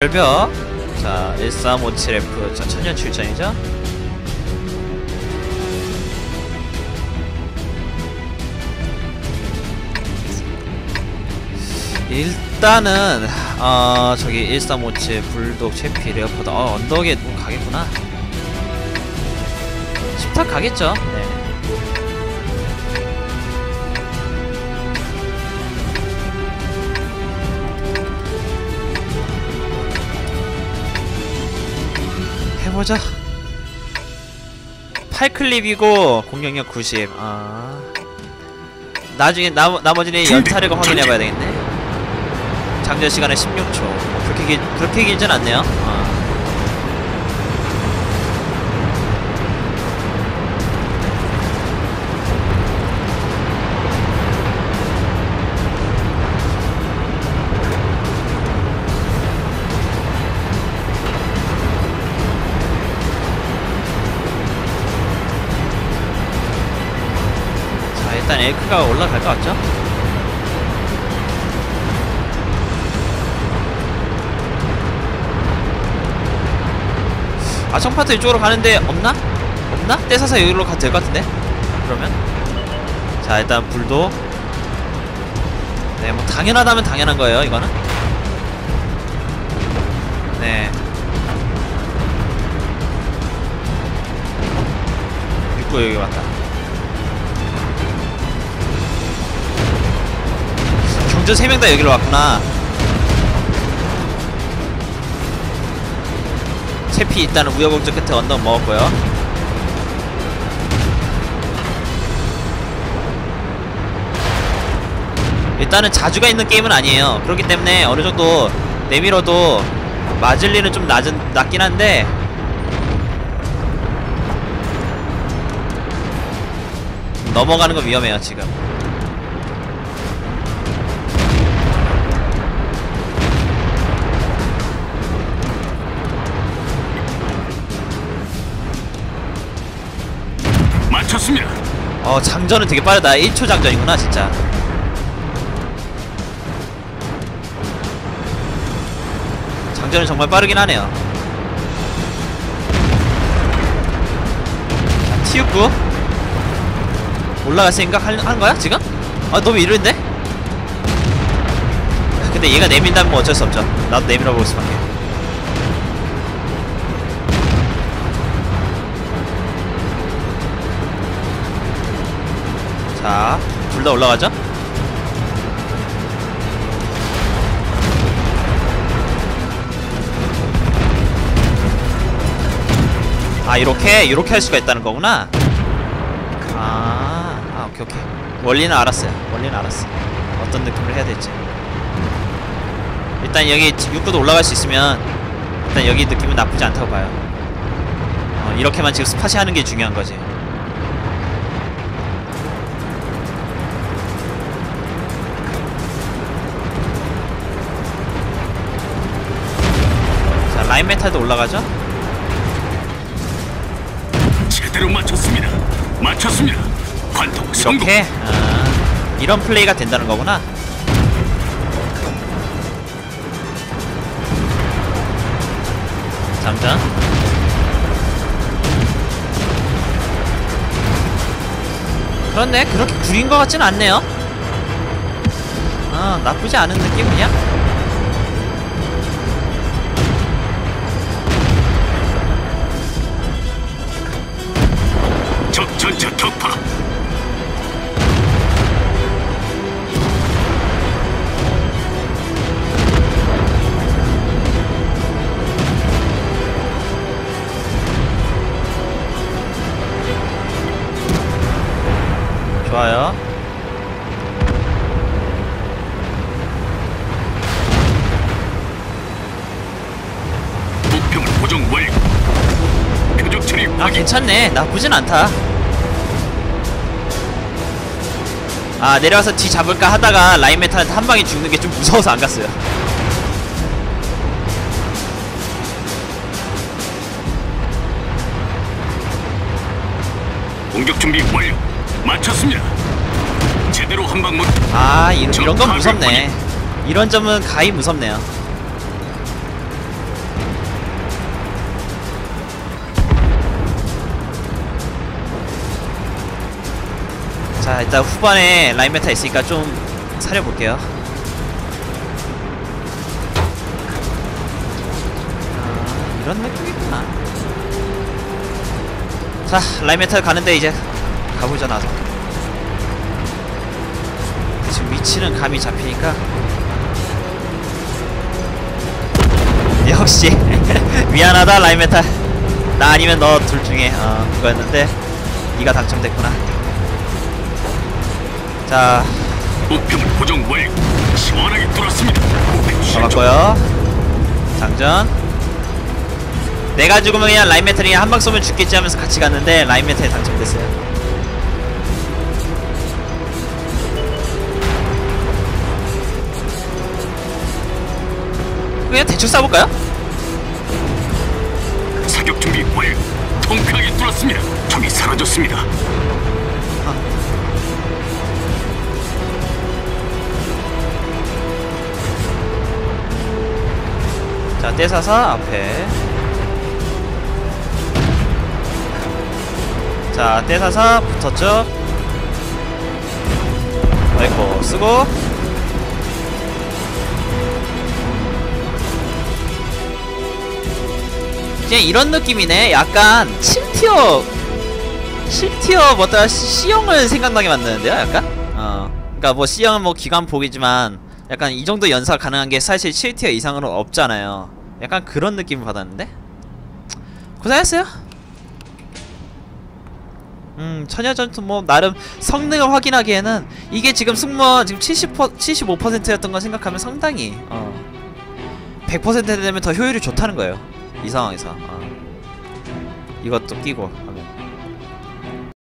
별벽 자 1357F 자 천년 출전이죠? 일단은 어 저기 1357 불독 채피 레어포드. 어 언덕에 뭐 가겠구나. 10탑 가겠죠? 네. 보자. 8클립이고 공격력 90 아... 나중에 나, 나머지는 연타력을 확인해봐야 되겠네. 장전 시간은 16초. 어, 그렇게 길, 그렇게 길진 않네요? 어. 일단 에이크가 올라갈 것 같죠? 아 청파트 이쪽으로 가는데 없나? 없나? 떼서서 여기로 가도 될 것 같은데? 그러면 자 일단 불도 네뭐 당연하다면 당연한 거예요 이거는 네 육구 여기 왔다 경주 3명 다 여기로 왔구나. 채피 일단은 우여곡절 끝에 언덕 먹었고요. 일단은 자주가 있는 게임은 아니에요. 그렇기 때문에 어느정도 내밀어도 맞을 일은 좀 낮은, 낮긴 한데 넘어가는 건 위험해요 지금 어 장전은 되게 빠르다. 1초 장전이구나 진짜. 장전은 정말 빠르긴 하네요. 자, T69 올라갈 생각 할- 하는 거야 지금? 아 너무 이른데? 근데 얘가 내민다면 뭐 어쩔 수 없죠. 나도 내밀어 볼 수밖에 자, 둘 다 올라가죠? 아, 이렇게? 이렇게 할 수가 있다는 거구나? 아, 아, 오케이, 오케이. 원리는 알았어요. 원리는 알았어. 어떤 느낌을 해야 될지. 일단 여기 육구도 올라갈 수 있으면 일단 여기 느낌은 나쁘지 않다고 봐요. 어, 이렇게만 지금 스팟이 하는 게 중요한 거지. 자, 라인 메탈도 올라가죠? 제대로 맞췄습니다. 맞췄습니다. 관통 성공. 이렇게 아, 이런 플레이가 된다는 거구나. 잠깐. 그렇네. 그렇게 구린 것 같진 않네요. 아, 나쁘지 않은 느낌이야. 괜찮네 나쁘진 않다 아 내려와서 뒤 잡을까 하다가 라인 메탈한테 한 방에 죽는 게 좀 무서워서 안 갔어요 공격 준비 완료. 맞췄습니다. 제대로 한방 못. 아 이런, 이런 건 무섭네 이런 점은 가히 무섭네요 자 일단 후반에 라인 메타 있으니까 좀 사려볼게요. 아, 이런 느낌이구나. 자 라인 메탈 가는데 이제 가보자 나도. 지금 위치는 감이 잡히니까. 역시 미안하다 라인 메탈 나 아니면 너 둘 중에 어 그거였는데 네가 당첨됐구나 자 목표물 고정 완료. 시원하게. 목표 실종. 잡았고요 장전 내가 죽으면 그냥 라인 메탈이 한방 쏘면 죽겠지 하면서 같이 갔는데 라인 메탈이 당첨됐어요 그냥 대충 쏴볼까요? 사격 준비 완료. 통쾌하게 뚫었습니다. 적이 사라졌습니다. 자 떼사사 앞에. 자 떼사사 붙었죠? 아이고 쓰고. 그냥 이런 느낌이네. 약간 7티어 7티어 뭐더라 C형을 생각나게 만드는데요 약간? 어 그니까 뭐 C형은 뭐 기관 복이지만 약간 이 정도 연사 가능한 게 사실 7티어 이상으로 없잖아요 약간 그런 느낌을 받았는데? 고생했어요. 음 처녀전투 뭐 나름 성능을 확인하기에는 이게 지금 승무원 지금 70 75%였던 건 생각하면 상당히 어 100% 되면 더 효율이 좋다는 거예요. 이 상황에서. 어. 이것도 끼고